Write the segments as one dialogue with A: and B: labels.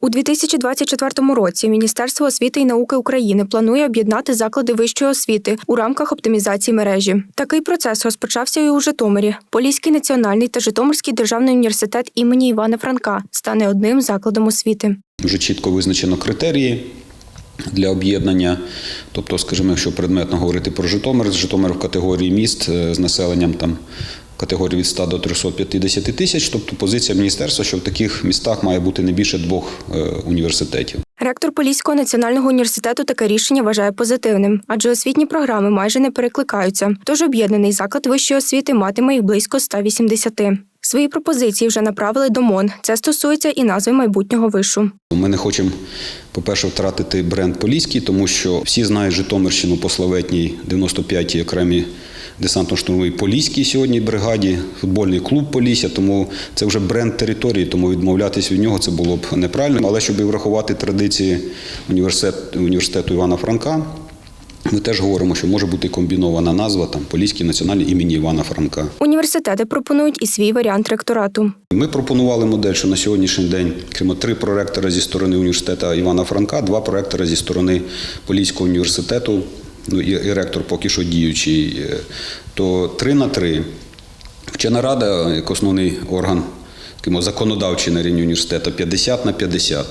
A: У 2024 році Міністерство освіти і науки України планує об'єднати заклади вищої освіти у рамках оптимізації мережі. Такий процес розпочався і у Житомирі. Поліський національний та Житомирський державний університет імені Івана Франка стане одним закладом освіти.
B: Вже чітко визначено критерії для об'єднання. Тобто, скажімо, якщо предметно говорити про Житомир, Житомир в категорії міст е, з населенням там категорії від 100 до 350 тисяч. Тобто позиція міністерства, що в таких містах має бути не більше двох е, університетів.
A: Ректор Поліського національного університету таке рішення вважає позитивним, адже освітні програми майже не перекликаються. Тож об'єднаний заклад вищої освіти матиме їх близько 180. Свої пропозиції вже направили до МОН. Це стосується і назви майбутнього вишу.
B: Ми не хочемо, по-перше, втратити бренд Поліський, тому що всі знають Житомирщину по славетній 95-й окремій десантно-штурмовій Поліській сьогодні бригаді, футбольний клуб Полісся, тому це вже бренд території, тому відмовлятись від нього це було б неправильно. Але щоб і врахувати традиції університет, університету Івана Франка, ми теж говоримо, що може бути комбінована назва там Поліський національний імені Івана Франка.
A: Університети пропонують і свій варіант ректорату.
B: Ми пропонували модель, що на сьогоднішній день, крім три проректора зі сторони університету Івана Франка, два проректора зі сторони Поліського університету, ну і, ректор поки що діючий, е, то три на три. Вчена рада, як основний орган законодавчий на рівні університету, 50 на 50.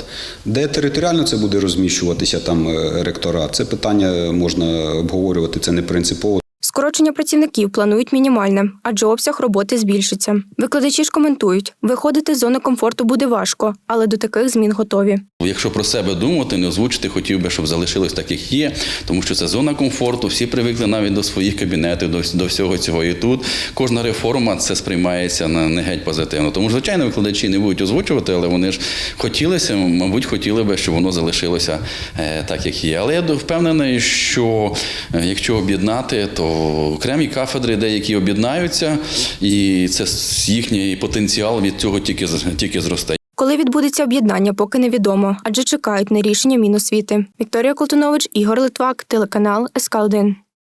B: Де територіально це буде розміщуватися там е, ректора, це питання можна обговорювати, це не принципово.
A: Скорочення працівників планують мінімальне, адже обсяг роботи збільшиться. Викладачі ж коментують, виходити з зони комфорту буде важко, але до таких змін готові.
C: Якщо про себе думати, не озвучити, хотів би, щоб залишилось так, як є, тому що це зона комфорту. Всі привикли навіть до своїх кабінетів, до, до всього цього. І тут кожна реформа це сприймається на не геть позитивно. Тому, звичайно, викладачі не будуть озвучувати, але вони ж хотілося, мабуть, хотіли би, щоб воно залишилося е, так, як є. Але я впевнений, що е, якщо об'єднати, то окремі кафедри деякі об'єднаються, і це їхній потенціал від цього тільки тільки зросте.
A: Коли відбудеться об'єднання, поки невідомо, адже чекають на рішення Міносвіти. Вікторія Колтунович, Ігор Литвак, телеканал СК 1